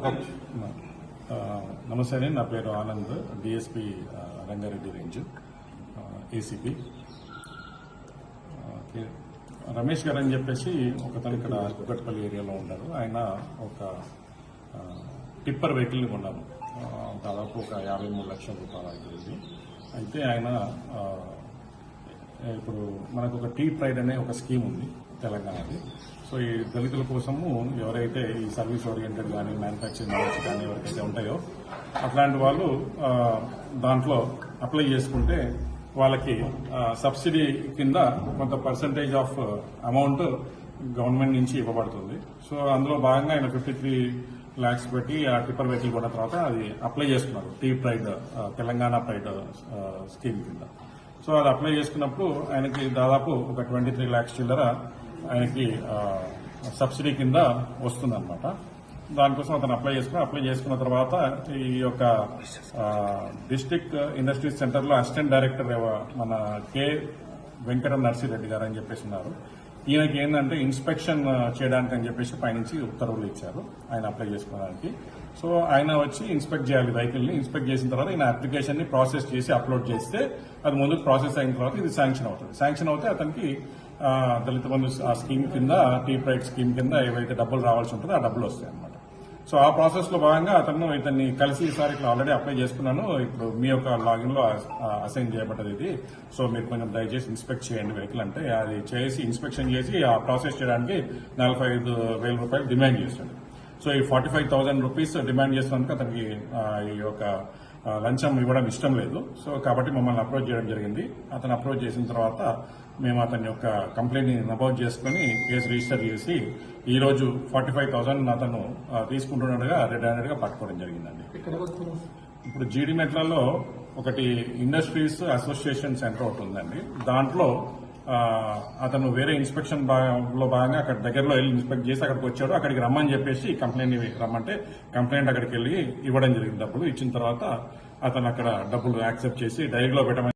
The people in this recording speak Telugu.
Uh, నమస్తే అండి. నా పేరు Anand. DSP uh, Rangareddy range. Uh, ACP Ramesh గారు అని చెప్పేసి ఒకతను ఇక్కడ కుకట్పల్లి ఏరియాలో ఉన్నారు ఆయన ఒక టిప్పర్ వెహికల్ని కొన్నారు. దాదాపు ఒక యాభై మూడు లక్షల రూపాయల అవుతుంది అయితే ఆయన ఇప్పుడు మనకు ఒక టీ ప్రైడ్ అనే ఒక స్కీమ్ ఉంది. తెలంగాణది సో ఈ దళితుల కోసము ఎవరైతే ఈ సర్వీస్ ఓరియంటెడ్ కానీ మ్యానుఫ్యాక్చరింగ్ నాలెడ్జ్ కానీ ఎవరికైతే ఉంటాయో అట్లాంటి వాళ్ళు దాంట్లో అప్లై చేసుకుంటే వాళ్ళకి సబ్సిడీ కింద కొంత పర్సంటేజ్ ఆఫ్ అమౌంట్ గవర్నమెంట్ నుంచి ఇవ్వబడుతుంది. సో అందులో భాగంగా ఆయన ఫిఫ్టీ త్రీ ల్యాక్స్ పెట్టి ఆ టిప్పర్ వెహికల్ కొన్న తర్వాత అది అప్లై చేసుకున్నారు T pride Telangana pride scheme కింద. సో అది అప్లై చేసుకున్నప్పుడు ఆయనకి దాదాపు ఒక ట్వంటీ త్రీ ల్యాక్స్ చిల్లర ఆయనకి సబ్సిడీ కింద వస్తుందన్నమాట. దానికోసం అతను అప్లై చేసుకుని అప్లై చేసుకున్న తర్వాత ఈ యొక్క డిస్టిక్ ఇండస్ట్రీస్ సెంటర్లో అసిస్టెంట్ డైరెక్టర్ మన కె వెంకట నర్సిరెడ్డి గారు అని చెప్పేసి ఉన్నారు. ఈయనకి ఏంటంటే ఇన్స్పెక్షన్ చేయడానికి అని చెప్పేసి పైనుంచి ఉత్తర్వులు ఇచ్చారు ఆయన అప్లై చేసుకోవడానికి. సో ఆయన వచ్చి ఇన్స్పెక్ట్ చేయాలి వెహికల్ని. ఇన్స్పెక్ట్ చేసిన తర్వాత ఈయన అప్లికేషన్ని ప్రాసెస్ చేసి అప్లోడ్ చేస్తే అది ముందు ప్రాసెస్ అయిన తర్వాత ఇది శాంక్షన్ అవుతుంది. శాంక్షన్ అవుతే అతనికి దళిత బంధు ఆ స్కీమ్ కింద టీ ప్రైడ్ స్కీమ్ కింద ఏవైతే డబ్బులు రావాల్సి ఉంటుందో ఆ డబ్బులు వస్తాయి అనమాట సో ఆ ప్రాసెస్లో భాగంగా అతను ఇతన్ని కలిసి ఈసారి ఇట్లా ఆల్రెడీ అప్లై చేసుకున్నాను. ఇప్పుడు మీ యొక్క లాగిన్లో అసైన్ చేయబడ్డది ఇది. సో మీరు కొంచెం దయచేసి ఇన్స్పెక్ట్ చేయండి వెహికల్ అంటే అది చేసి ఇన్స్పెక్షన్ చేసి ఆ ప్రాసెస్ చేయడానికి నలభై ఐదు వేల రూపాయలు డిమాండ్ చేస్తాడు సో ఈ forty five thousand rupees demand చేసినందుకు అతనికి ఈ యొక్క లంచం ఇవ్వడం ఇష్టం లేదు. సో కాబట్టి మమ్మల్ని అప్రోచ్ చేయడం జరిగింది. అతను అప్రోచ్ చేసిన తర్వాత మేము అతని యొక్క కంప్లైంట్ని నమోదు చేసుకుని కేసు రిజిస్టర్ చేసి ఈ రోజు ఫార్టీ ఫైవ్ థౌసండ్ అతను తీసుకుంటున్నట్టుగా రెడ్ హ్యాండెడ్గా పట్టుకోవడం జరిగిందండి. ఇప్పుడు జీడి మెట్లలో ఒకటి ఇండస్ట్రీస్ అసోసియేషన్ సెంటర్ ఒకటి ఉందండి. దాంట్లో అతను వేరే ఇన్స్పెక్షన్లో భాగంగా అక్కడ దగ్గరలో వెళ్ళి ఇన్స్పెక్ట్ చేసి అక్కడికి వచ్చాడు. అక్కడికి రమ్మని చెప్పేసి కంప్లైంట్ రమ్మంటే కంప్లైంట్ అక్కడికి వెళ్ళి ఇవ్వడం జరిగింది డబ్బులు ఇచ్చిన తర్వాత అతను అక్కడ డబ్బులు యాక్సెప్ట్ చేసి డైరీలో పెట్టమని